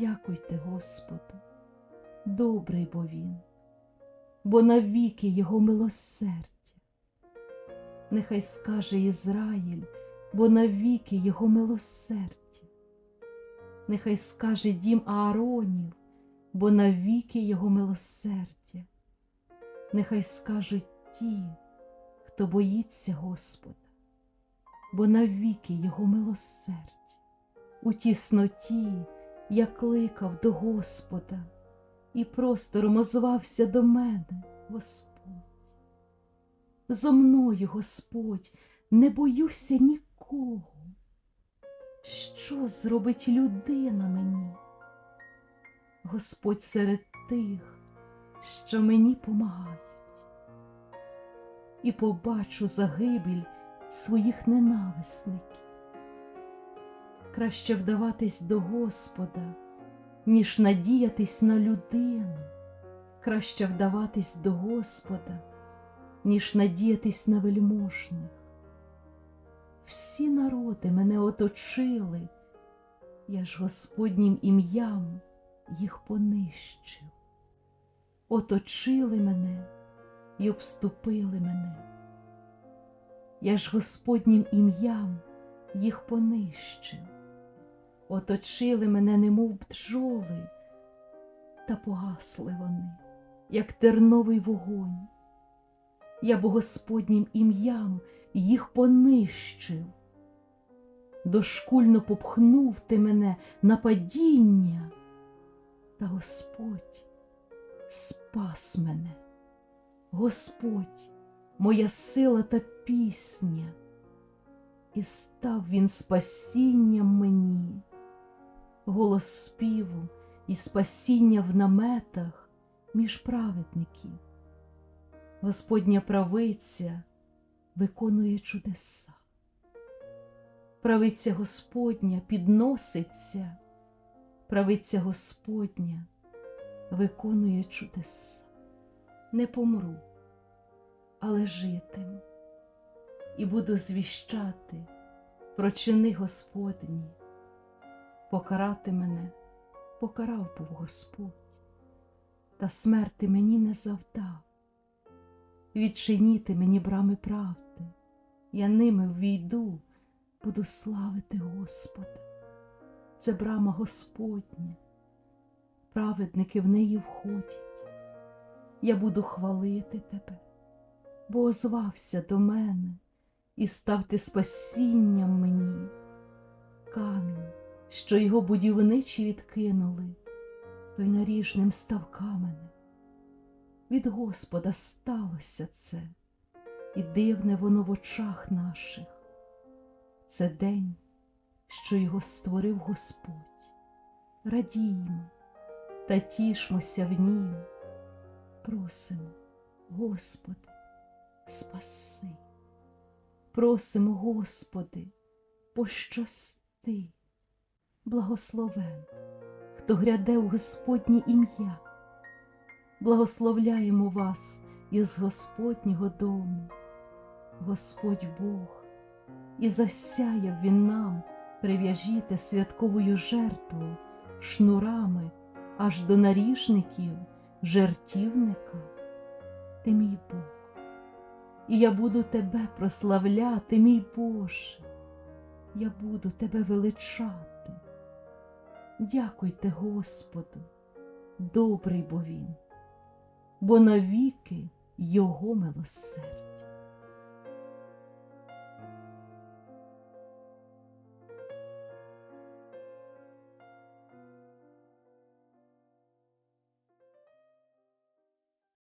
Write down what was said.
Дякуйте Господу, добрий бо Він, бо навіки Його милосердя. Нехай скаже Ізраїль, бо навіки Його милосердя. Нехай скаже дім Ааронів, бо навіки Його милосердя. Нехай скажуть ті, хто боїться Господа, бо навіки Його милосердя. У тісноті я кликав до Господа і простором озвався до мене, Господь. Зо мною, Господь, не боюся нікого. Що зробить людина мені? Господь серед тих, що мені помагають, і побачу загибель своїх ненависників. Краще вдаватись до Господа, ніж надіятись на людину, краще вдаватись до Господа, ніж надіятись на вельможних. Всі народи мене оточили, я ж Господнім ім'ям їх понищив. Оточили мене й обступили мене. Я ж Господнім ім'ям їх понищив. Оточили мене, немов бджоли, та погасли вони, як терновий вогонь. Я бо Господнім ім'ям їх понищив. Дошкульно попхнув ти мене на падіння, та Господь спас мене. Господь, моя сила та пісня, і став він спасінням мені, голос співу і спасіння в наметах між праведників. Господня правиця виконує чудеса. Правиця Господня підноситься, правиця Господня виконує чудеса. Не помру, але житиму і буду звіщати про чини Господні. Покарати мене покарав був Господь, та смерти мені не завдав. Відчиніти мені брами правди, я ними ввійду, буду славити Господа. Це брама Господня, праведники в неї входять. Я буду хвалити тебе, бо озвався до мене і став ти спасінням мені. Що його будівничі відкинули, той наріжним став каменем. Від Господа сталося це, і дивне воно в очах наших. Це день, що його створив Господь. Радіймо та тішмося в нім. Просимо, Господи, спаси. Просимо, Господи, пощасти. Благословен, хто гряде в Господнє ім'я. Благословляємо вас із Господнього дому, Господь Бог, і засяяв Він нам, прив'яжіте святковою жертвою, шнурами аж до наріжників жертівника, ти мій Бог, і я буду тебе прославляти, мій Боже, я буду тебе величати. Дякуйте Господу, добрий бо Він бо навіки Його милосердя.